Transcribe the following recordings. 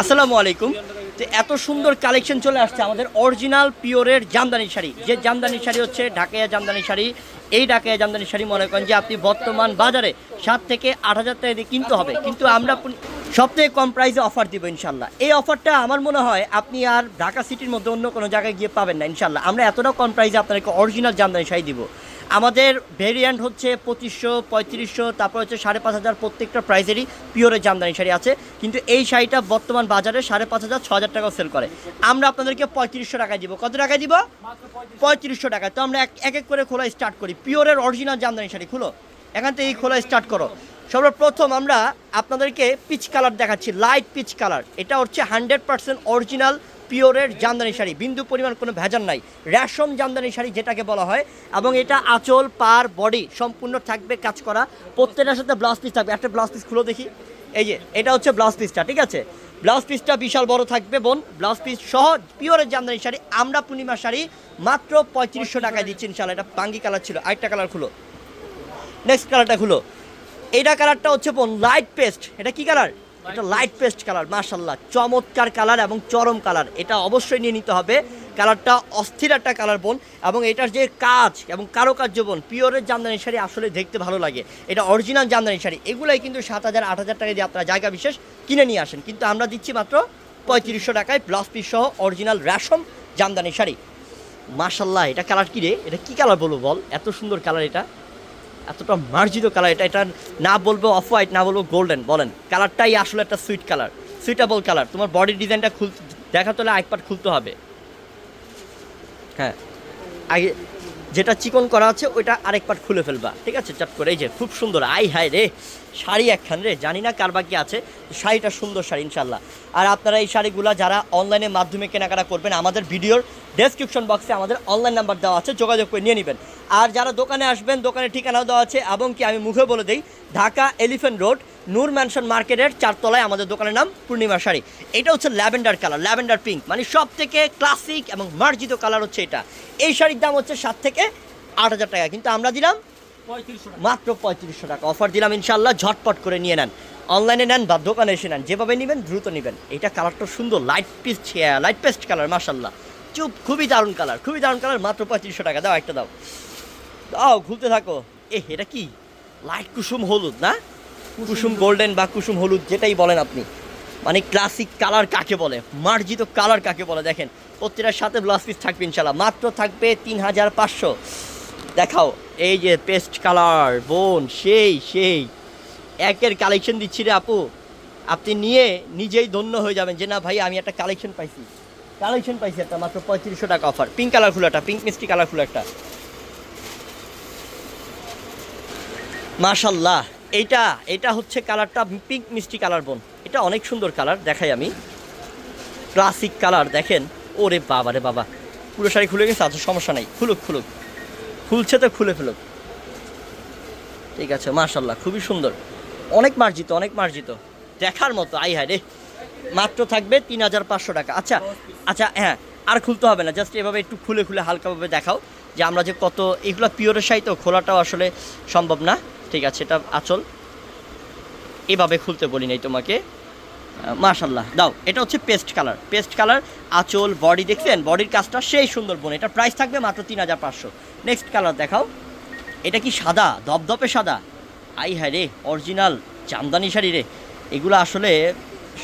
আসসালামু আলাইকুম। তো এত সুন্দর কালেকশন চলে আসছে আমাদের অরিজিনাল, পিওরের জামদানি শাড়ি। যে জামদানি শাড়ি হচ্ছে ঢাকাইয়া জামদানি শাড়ি। এই ঢাকাইয়া জামদানি শাড়ি মনে করেন যে আপনি বর্তমান বাজারে সাত থেকে আট হাজার টাকা দিয়ে কিনতে হবে। কিন্তু আমরা সব থেকে কম প্রাইসে অফার দিব ইনশাল্লাহ এই অফারটা আমার মনে হয় আপনি আর ঢাকা সিটির মধ্যে অন্য কোনো জায়গায় গিয়ে পাবেন না ইনশাল্লাহ আমরা এতটা কম প্রাইসে আপনাদেরকে অরিজিনাল জামদানি শাড়ি দিব। আমাদের ভেরিয়েন্ট হচ্ছে পঁচিশশো, পঁয়ত্রিশশো, তারপর হচ্ছে সাড়ে পাঁচ হাজার প্রত্যেকটা প্রাইজেরই পিওরের জামদানি শাড়ি আছে। কিন্তু এই শাড়িটা বর্তমান বাজারে সাড়ে পাঁচ হাজার, ছ হাজার টাকাও সেল করে। আমরা আপনাদেরকে পঁয়ত্রিশশো টাকায় দিব। কত টাকায় দিব? পঁয়ত্রিশশো টাকায়। তো আমরা এক এক এক করে খোলা স্টার্ট করি। পিওরের অরিজিনাল জামদানি শাড়ি, খুলো। এখান থেকে এই খোলা স্টার্ট করো। সর্বপ্রথম আমরা আপনাদেরকে পিচ কালার দেখাচ্ছি। লাইট পিচ কালার এটা হচ্ছে হান্ড্রেড পার্সেন্ট অরিজিনাল পিওরের জামদানি শাড়ি। বিন্দু পরিমাণ কোনো ভেজাল নাই। রেশম জামদানি শাড়ি যেটাকে বলা হয়, এবং এটা আঁচল, পার, বডি সম্পূর্ণ থাকবে, কাজ করা। প্রত্যেকটার সাথে ব্লাউজ পিস থাকবে। একটা ব্লাউজ পিস খুলো দেখি। এই যে, এটা হচ্ছে ব্লাউজ পিসটা ঠিক আছে? ব্লাউজ পিসটা বিশাল বড় থাকবে, বোন। ব্লাউজ পিস সহ পিওরের জামদানি শাড়ি, আমরা পূর্ণিমা শাড়ি মাত্র পঁয়ত্রিশশো টাকায় দিচ্ছি ইনশাল্লাহ এটা পাঙ্গি কালার ছিল। আরেকটা কালার খুলো। নেক্সট কালারটা খুলো। এইটা কালারটা হচ্ছে, বোন লাইট পেস্ট এটা কি কালার এটা লাইট পেস্ট কালার মাশাল্লাহ চমৎকার কালার এবং চরম কালার এটা অবশ্যই নিয়ে নিতে হবে। কালারটা অস্থির একটা কালার বোন এবং এটার যে কাজ এবং কারুকার্য বোন পিওরের জামদানি শাড়ি আসলে দেখতে ভালো লাগে। এটা অরিজিনাল জামদানি শাড়ি। এগুলাই কিন্তু সাত হাজার, আট হাজার টাকা দিয়ে আপনারা জায়গা বিশেষ কিনে নিয়ে আসেন। কিন্তু আমরা দিচ্ছি মাত্র পঁয়ত্রিশশো টাকায় ব্লাউজ পিস সহ অরিজিনাল রেশম জামদানি শাড়ি। মার্শাল্লাহ এটা কালার কি রে? এটা কি কালার বলব বল? এত সুন্দর কালার এটা। এতটা মার্জিত কালার এটা এটা না বলব অফ হোয়াইট না বলব গোল্ডেন বলেন। কালারটাই আসলে একটা সুইট কালার সুইটেবল কালার তোমার বডি ডিজাইনটা খুল দেখাতে হলে আইপাট খুলতে হবে। হ্যাঁ। আগে যেটা চিকন করা আছে, ওইটা আরেক পার্ট খুলে ফেলবা। ঠিক আছে? চট করে। এই যে, খুব সুন্দর। আই হাই রে! শাড়ি একখান রে, জানি না কার বাকি আছে। শাড়িটা সুন্দর শাড়ি ইনশাল্লাহ আর আপনারা এই শাড়িগুলো যারা অনলাইনের মাধ্যমে কেনাকাটা করবেন, আমাদের ভিডিওর ডেসক্রিপশন বক্সে আমাদের অনলাইন নাম্বার দেওয়া আছে, যোগাযোগ করে নিয়ে নেবেন। আর যারা দোকানে আসবেন, দোকানের ঠিকানাও দেওয়া আছে, এবং কি আমি মুখে বলে দিই, Dhaka Elephant Road Noor Mansion মার্কেটের চারতলায় আমাদের দোকানের নাম পূর্ণিমা শাড়ি। এটা হচ্ছে ল্যাভেন্ডার কালার ল্যাভেন্ডার পিঙ্ক। মানে সব থেকে ক্লাসিক এবং মার্জিত কালার হচ্ছে এটা। এই শাড়ির দাম হচ্ছে সাত থেকে আট হাজার টাকা। কিন্তু আমরা দিলাম মাত্র পঁয়ত্রিশশো টাকা। অফার দিলাম ইনশাল্লাহ ঝটপট করে নিয়ে নেন। অনলাইনে নেন বা দোকানে এসে নেন। যেভাবে নেবেন দ্রুত নেবেন। এটা কালারটা সুন্দর light piece light paste colour মাসাল্লাহ চুপ খুবই দারুণ কালার খুবই দারুণ কালার। মাত্র পঁয়ত্রিশশো টাকা। দাও একটা দাও। দাও ঘুরতে থাকো। এ এটা কি? লাইট কুসুম হলুদ না? কুসুম গোল্ডেন বা কুসুম হলুদ, যেটাই বলেন আপনি। মানে ক্লাসিক কালার কাকে বলে? মার্জিত কালার কাকে বলে? দেখেন, প্রত্যেকটার সাথে ব্লাউজ পিস থাকবে ইনশাল্লাহ মাত্র থাকবে তিন হাজার পাঁচশো। দেখাও, এই যে পেস্ট কালার বোন, সেই সেই। একের কালেকশন দিচ্ছি রে আপু। আপনি নিয়ে নিজেই ধন্য হয়ে যাবেন যে, না ভাই, আমি একটা কালেকশন পাইছি। কালেকশন পাইছি একটা, মাত্র পঁয়ত্রিশশো টাকা অফার পিঙ্ক কালারফুল একটা পিঙ্ক মিষ্টি কালারফুল একটা। মাশাল্লাহ এইটা এটা হচ্ছে কালারটা পিঙ্ক মিষ্টি কালার বোন। এটা অনেক সুন্দর কালার, দেখাই আমি। ক্লাসিক কালার, দেখেন। ওরে বাবা রে বাবা। পুরো শাড়ি খুলে গেছে আচ্ছা সমস্যা নাই। খুলুক খুলুক। খুলছে তো খুলে ফেলুক। ঠিক আছে মাশাল্লাহ খুবই সুন্দর। অনেক মার্জিত অনেক মার্জিত। দেখার মতো, আই হায় রে। মাত্র থাকবে তিন হাজার পাঁচশো টাকা। আচ্ছা আচ্ছা হ্যাঁ আর খুলতে হবে না। জাস্ট এভাবে একটু খুলে খুলে হালকাভাবে দেখাও যে আমরা যে কত, এগুলো পিওরের তো, খোলাটাও আসলে সম্ভব না। ঠিক আছে, এটা আচল। এভাবে খুলতে বলি নাই তোমাকে। মাশাল্লাহ দাও, এটা হচ্ছে পেস্ট কালার। পেস্ট কালার, আঁচল, বডি, দেখছেন? বডির কাজটা সেই সুন্দর বোন। এটা প্রাইস থাকবে মাত্র তিন হাজার পাঁচশো। নেক্সট কালার দেখাও। এটা কি সাদা? দপদপে সাদা। আই হ্যাঁ রে অরিজিনাল জামদানি শাড়ি রে। এগুলো আসলে,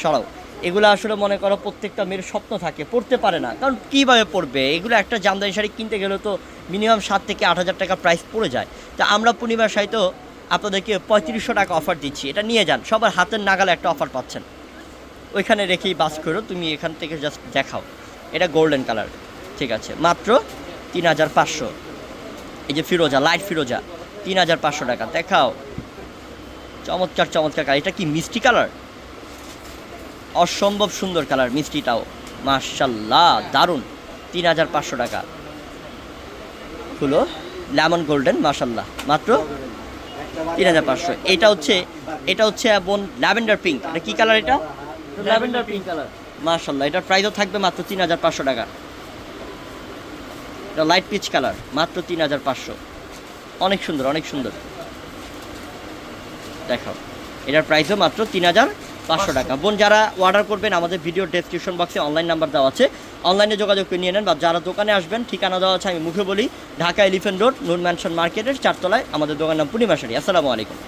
সরাও। এগুলো আসলে মনে করো প্রত্যেকটা মেয়ের স্বপ্ন থাকে, পড়তে পারে না। কারণ কীভাবে পড়বে? এগুলো একটা জামদানি শাড়ি কিনতে গেলে তো মিনিমাম সাত থেকে আট হাজার টাকা প্রাইস পড়ে যায়। তা আমরা পূর্ণিমার শাড়ি তো আপনাদেরকে পঁয়ত্রিশশো টাকা অফার দিচ্ছি। এটা নিয়ে যান, সবার হাতের নাগালে একটা অফার পাচ্ছেন। ওইখানে রেখেই বাস করো, তুমি এখান থেকে জাস্ট দেখাও। এটা গোল্ডেন কালার ঠিক আছে। মাত্র তিন হাজার পাঁচশো। এই যে ফিরোজা লাইট ফিরোজা, তিন হাজার পাঁচশো টাকা। দেখাও। চমৎকার চমৎকার কালার এটা কি মিষ্টি কালার অসম্ভব সুন্দর কালার মিষ্টিটাও। মার্শাল্লাহ দারুণ। তিন হাজার পাঁচশো টাকা। হলো লেমন গোল্ডেন মার্শাল্লাহ মাত্র তিন হাজার পাঁচশো। এটা হচ্ছে এটা হচ্ছে বোন ল্যাভেন্ডার পিঙ্ক। এটা কী কালার এটা? Lavender pink colour. মার্শাল্লাহ এটার প্রাইসও থাকবে মাত্র তিন হাজার পাঁচশো টাকা। এটা লাইট পিচ কালার মাত্র তিন হাজার পাঁচশো। অনেক সুন্দর অনেক সুন্দর। দেখাও। এটার প্রাইসও মাত্র তিন হাজার পাঁচশো টাকা। বোন যারা অর্ডার করবেন আমাদের ভিডিও ডেসক্রিপশন বক্সে অনলাইন নাম্বার দেওয়া আছে। অনলাইনে যোগাযোগ করে নিয়ে নেন বা যারা দোকানে আসবেন ঠিকানা দেওয়া আছে আমি মুখে বলি Dhaka Elephant Road Noor Mansion মার্কেটের চারতলায় আমাদের দোকান নাম পূর্ণিমাশারি আসসালামু আলাইকুম।